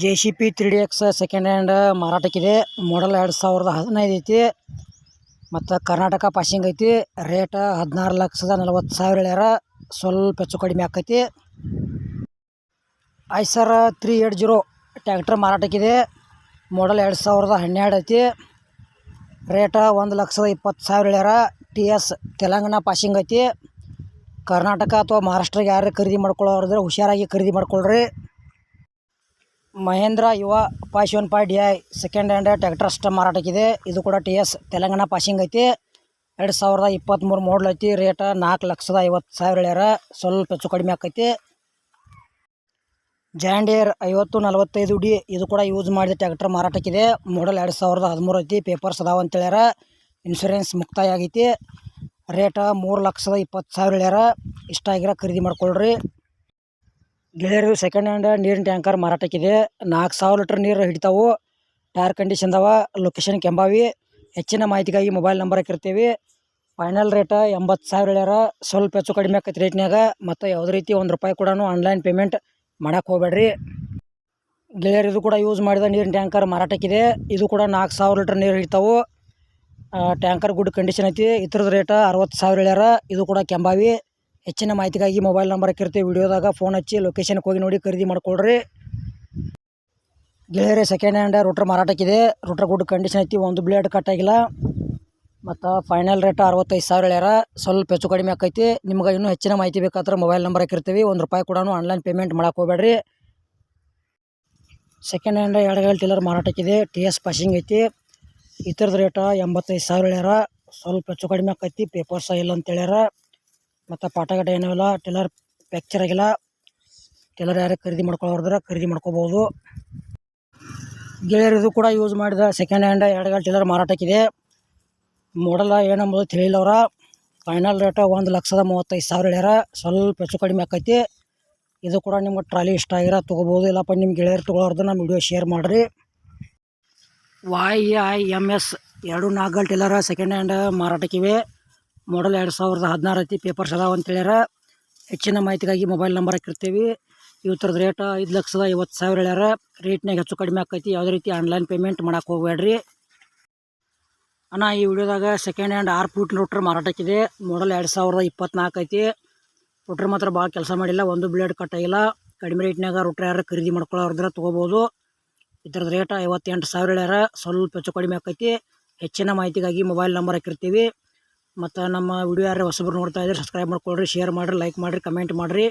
J C B three D X second hand ಮಾರಾಟಕ್ಕಿದೆ. Model ಎರಡು ಸಾವಿರದ ಹದಿನೈದು ಐತಿ. ಮತ್ತು ಕರ್ನಾಟಕ ಪಾಸಿಂಗ್ ಐತಿ. ರೇಟ್ ಹದಿನಾರು ಲಕ್ಷದ ನಲವತ್ತು ಸಾವಿರ ಹೇಳ್ಯಾರ. ಸ್ವಲ್ಪ ಹೆಚ್ಚು ಕಡಿಮೆ ಆಕೈತಿ. Eicher three eight zero tractor ಮಾರಾಟಕ್ಕಿದೆ. Model ಎರಡು ಸಾವಿರದ ಹನ್ನೆರಡು ಐತಿ. ರೇಟ ಒಂದು ಲಕ್ಷದ ಇಪ್ಪತ್ತು ಸಾವಿರ ಹೇಳ್ಯಾರ. ಟಿ ಎಸ್ ತೆಲಂಗಾಣ ಪಾಸಿಂಗ್ ಐತಿ. ಕರ್ನಾಟಕ ಅಥವಾ ಮಹಾರಾಷ್ಟ್ರಗೆ ಯಾರು ಖರೀದಿ ಮಾಡ್ಕೊಳ್ಳೋರಿದ್ರೆ ಹುಷಾರಾಗಿ ಖರೀದಿ ಮಾಡ್ಕೊಳ್ರಿ. ಮಹೇಂದ್ರ ಯುವ ಪಾಶ್ one point I second hand tractor ಅಷ್ಟು ಮಾರಾಟಕ್ಕಿದೆ. ಇದು ಕೂಡ ಟಿ ಎಸ್ ತೆಲಂಗಾಣ ಪಾಸಿಂಗ್ ಐತಿ. ಎರಡು ಸಾವಿರದ ಇಪ್ಪತ್ತ್ಮೂರು ಮಾಡಲ್ ಐತಿ. ರೇಟ ನಾಲ್ಕು ಲಕ್ಷದ ಐವತ್ತು ಸಾವಿರ ಹೇಳ್ಯಾರ. ಸ್ವಲ್ಪ ಹೆಚ್ಚು ಕಡಿಮೆ ಆಕೈತಿ. ಜಾಂಡಿಯರ್ ಐವತ್ತು ನಲವತ್ತೈದು ಡಿ ಇದು ಕೂಡ ಯೂಸ್ ಮಾಡಿದ ಟ್ಯಾಕ್ಟರ್ ಮಾರಾಟಕ್ಕಿದೆ. ಮಾಡಲ್ ಎರಡು ಸಾವಿರದ ಹದಿಮೂರು ಐತಿ. ಪೇಪರ್ಸ್ ಅದಾವ ಅಂತ ಹೇಳ್ಯಾರ. ಇನ್ಶೂರೆನ್ಸ್ ಮುಕ್ತಾಯ ಆಗೈತಿ. ರೇಟ ಮೂರು ಲಕ್ಷದ ಇಪ್ಪತ್ತು ಸಾವಿರ ಹೇಳ್ಯಾರ. ಇಷ್ಟ ಆಗಿರೋ ಖರೀದಿ ಮಾಡ್ಕೊಳ್ರಿ. ಗೆಳೆಯರು ಸೆಕೆಂಡ್ ಹ್ಯಾಂಡ್ ನೀರಿನ ಟ್ಯಾಂಕರ್ ಮಾರಾಟಕ್ಕಿದೆ. ನಾಲ್ಕು ಸಾವಿರ ಲೀಟ್ರ್ ನೀರು ಹಿಡಿತಾವು. ಟೈರ್ ಕಂಡೀಷನ್ ಅದಾವ ಲೊಕೇಶನ್ ಕೆಂಬಾವಿ. ಹೆಚ್ಚಿನ ಮಾಹಿತಿಗಾಗಿ ಮೊಬೈಲ್ ನಂಬರ್ ಹಾಕಿರ್ತೀವಿ. ಫೈನಲ್ ರೇಟ ಎಂಬತ್ತು ಸಾವಿರ ಹೇಳ್ಯಾರ. ಸ್ವಲ್ಪ ಹೆಚ್ಚು ಕಡಿಮೆ ಆಕೈತಿ ರೇಟ್ನಾಗ ಮತ್ತು ಯಾವುದೇ ರೀತಿ ಒಂದು ರೂಪಾಯಿ ಕೂಡ ಆನ್ಲೈನ್ ಪೇಮೆಂಟ್ ಮಾಡಕ್ಕೆ ಹೋಗ್ಬೇಡ್ರಿ. ಗೆಳೆಯರು ಇದು ಕೂಡ ಯೂಸ್ ಮಾಡಿದ ನೀರಿನ ಟ್ಯಾಂಕರ್ ಮಾರಾಟಕ್ಕಿದೆ. ಇದು ಕೂಡ ನಾಲ್ಕು ಸಾವಿರ ಲೀಟ್ರ್ ನೀರು ಹಿಡಿತಾವು. ಟ್ಯಾಂಕರ್ ಗುಡ್ ಕಂಡೀಷನ್ ಐತಿ. ಇದ್ರದ್ದು ರೇಟ ಅರವತ್ತು ಸಾವಿರ ಹೇಳ್ಯಾರ. ಇದು ಕೂಡ ಕೆಂಬಾವಿ. ಹೆಚ್ಚಿನ ಮಾಹಿತಿಗಾಗಿ ಮೊಬೈಲ್ ನಂಬರ್ ಹಾಕಿರ್ತೀವಿ. ವಿಡಿಯೋದಾಗ ಫೋನ್ ಹಚ್ಚಿ ಲೊಕೇಶನ್ಗೆ ಹೋಗಿ ನೋಡಿ, ಖರೀದಿ ಮಾಡ್ಕೊಳ್ರಿ. ಗೆಳೆಯರೆ ಸೆಕೆಂಡ್ ಹ್ಯಾಂಡ್ ರೂಟ್ರ್ ಮಾರಾಟಕ್ಕಿದೆ. ರೂಟ್ರ್ ಗುಡ್ ಕಂಡೀಷನ್ ಐತಿ, ಒಂದು ಬ್ಲೇಡ್ ಕಟ್ ಆಗಿಲ್ಲ. ಮತ್ತು ಫೈನಲ್ ರೇಟ್ ಅರವತ್ತೈದು ಸಾವಿರ ಹೇಳ್ಯಾರ. ಸ್ವಲ್ಪ ಹೆಚ್ಚು ಕಡಿಮೆ ಆಕೈತಿ. ನಿಮ್ಗೆ ಇನ್ನೂ ಹೆಚ್ಚಿನ ಮಾಹಿತಿ ಬೇಕಾದ್ರೆ ಮೊಬೈಲ್ ನಂಬರ್ ಹಾಕಿರ್ತೀವಿ. ಒಂದು ರೂಪಾಯಿ ಕೂಡ ಆನ್ಲೈನ್ ಪೇಮೆಂಟ್ ಮಾಡಕ್ಕೆ ಹೋಗ್ಬೇಡ್ರಿ. ಸೆಕೆಂಡ್ ಹ್ಯಾಂಡ್ ಎಡಗಲ್ ಟೀಲರ್ ಮಾರಾಟಕ್ಕಿದೆ. ಟಿ ಎಸ್ ಪಾಸಿಂಗ್ ಐತಿ. ಇತರದ ರೇಟ ಎಂಬತ್ತೈದು ಸಾವಿರ ಹೇಳ್ಯಾರ. ಸ್ವಲ್ಪ ಹೆಚ್ಚು ಕಡಿಮೆ ಆಕೈತಿ. ಪೇಪರ್ಸ ಇಲ್ಲ ಅಂತ ಹೇಳ್ಯಾರ. ಮತ್ತು ಪಾಠಗಟ್ಟ ಏನೂ ಇಲ್ಲ. ಟೀಲರ್ ಫ್ಯಾಕ್ಚರ್ ಆಗಿಲ್ಲ. ಟೀಲರ್ ಯಾರು ಖರೀದಿ ಮಾಡ್ಕೊಳ್ಳೋರ್ದ್ರೆ ಖರೀದಿ ಮಾಡ್ಕೋಬೋದು. ಗೆಳೆಯರಿದು ಕೂಡ ಯೂಸ್ ಮಾಡಿದ ಸೆಕೆಂಡ್ ಹ್ಯಾಂಡ್ ಎಡಗಲ್ ಟೈಲರ್ ಮಾರಾಟಕ್ಕಿದೆ. ಮಾಡಲ್ಲ ಏನಂಬುದು ತಿಳಿಯಿಲ್ಲವ್ರ ಫೈನಲ್ ರೇಟ್ ಒಂದು ಲಕ್ಷದ ಮೂವತ್ತೈದು ಸಾವಿರ ಹೇಳ್ಯಾರ. ಸ್ವಲ್ಪ ಹೆಚ್ಚು ಕಡಿಮೆ ಆಕೈತಿ. ಇದು ಕೂಡ ನಿಮ್ಗೆ ಟ್ರಾಲಿ ಇಷ್ಟ ಆಗಿರ ತೊಗೋಬೋದು. ಇಲ್ಲಪ್ಪ ನಿಮ್ಮ ಗೆಳೆಯರು ತೊಗೊಳೋರ್ದು ನಮ್ಮ ವಿಡಿಯೋ ಶೇರ್ ಮಾಡಿರಿ. ವಾಯ್ ಐ ಎಂ ಎಸ್ ಎರಡು ನಾಲ್ಕು ಟೈಲರ ಸೆಕೆಂಡ್ ಹ್ಯಾಂಡ್ ಮಾರಾಟಕ್ಕಿವೆ. ಮಾಡಲ್ ಎರಡು ಸಾವಿರದ ಹದಿನಾರು ಐತಿ ಪೇಪರ್ಸ್ ಅದಾವ ಅಂತ ಹೇಳ್ಯಾರ. ಹೆಚ್ಚಿನ ಮಾಹಿತಿಗಾಗಿ ಮೊಬೈಲ್ ನಂಬರ್ ಹಾಕಿರ್ತೀವಿ. ಇವತ್ತರದ ರೇಟ್ ಐದು ಲಕ್ಷದ ಐವತ್ತು ಸಾವಿರ ಹೇಳ್ಯಾರ. ರೇಟ್ನಾಗ ಹೆಚ್ಚು ಕಡಿಮೆ ಆಕೈತಿ. ಯಾವುದೇ ರೀತಿ ಆನ್ಲೈನ್ ಪೇಮೆಂಟ್ ಮಾಡಕ್ಕೆ ಹೋಗ್ಬೇಡ್ರಿ ಅಣ್ಣ, ಈ ವಿಡಿಯೋದಾಗ ಸೆಕೆಂಡ್ ಹ್ಯಾಂಡ್ ಆರು ಫೂಟ್ ರೂಟ್ರ್ ಮಾರಾಟಕ್ಕಿದೆ. ಮಾಡಲ್ ಎರಡು ಸಾವಿರದ ಇಪ್ಪತ್ನಾಲ್ಕು ಐತಿ. ರೂಟ್ರ್ ಮಾತ್ರ ಭಾಳ ಕೆಲಸ ಮಾಡಿಲ್ಲ. ಒಂದು ಬ್ಲೇಡ್ ಕಟ್ ಆಗಿಲ್ಲ. ಕಡಿಮೆ ರೇಟ್ನಾಗ ರೂಟ್ರ್ ಯಾರು ಖರೀದಿ ಮಾಡ್ಕೊಳ್ಳೋರ್ದ್ರೆ ತೊಗೋಬೋದು. ಇದ್ರದ್ದು ರೇಟ್ ಐವತ್ತೆಂಟು ಸಾವಿರ ಹೇಳ್ಯಾರ. ಸ್ವಲ್ಪ ಹೆಚ್ಚು ಕಡಿಮೆ ಆಕೈತಿ. ಹೆಚ್ಚಿನ ಮಾಹಿತಿಗಾಗಿ ಮೊಬೈಲ್ ನಂಬರ್ ಹಾಕಿರ್ತೀವಿ. ಮತ್ತು ನಮ್ಮ ವಿಡಿಯೋ ಯಾರು ಹೊಸಬ್ರು ನೋಡ್ತಾ ಇದ್ದಾರೆ ಸಬ್ಸ್ಕ್ರೈಬ್ ಮಾಡ್ಕೊಳ್ರಿ ಶೇರ್ ಮಾಡಿರಿ ಲೈಕ್ ಮಾಡಿರಿ ಕಮೆಂಟ್ ಮಾಡಿರಿ.